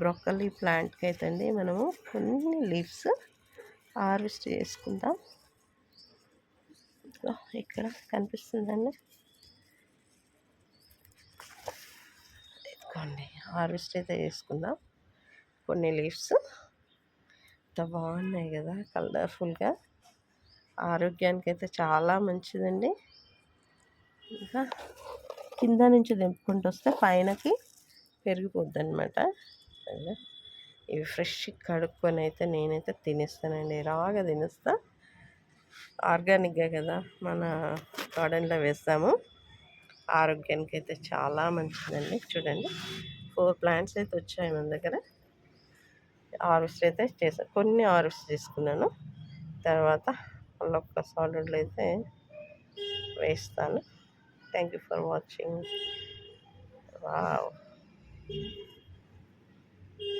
బ్రొక్కలీ ప్లాంట్కి అయితే అండి మనము కొన్ని లీవ్స్ హార్వెస్ట్ చేసుకుందాం. ఇక్కడ కనిపిస్తుందండి. ఇదిగోండి హార్వెస్ట్ అయితే చేసుకుందాం. కొన్ని లీవ్స్. ఎంత బాగున్నాయి కదా కలర్ఫుల్గా. ఆరోగ్యానికి అయితే చాలా మంచిదండి. ఇంకా కింద నుంచి దింపుకుంటూ వస్తే పైనకి పెరిగిపోద్ది అనమాట ఇవి ఫ్రెష్ కడుక్కొని అయితే నేనైతే తినేస్తానండి. రాగా తినేస్తా? ఆర్గానిక్గా కదా మన గార్డెన్లో వేస్తాము. ఆరోగ్యానికి అయితే చాలా మంచిదండి. చూడండి. ఫోర్ ప్లాంట్స్ అయితే వచ్చాయి మన దగ్గర. హార్వెస్ట్ అయితే చేసాను కొన్ని హార్వెస్ట్ తీసుకున్నాను తర్వాత మళ్ళీ ఒక్క సాలిడ్లో అయితే వేస్తాను. Thank you for watching. Wow.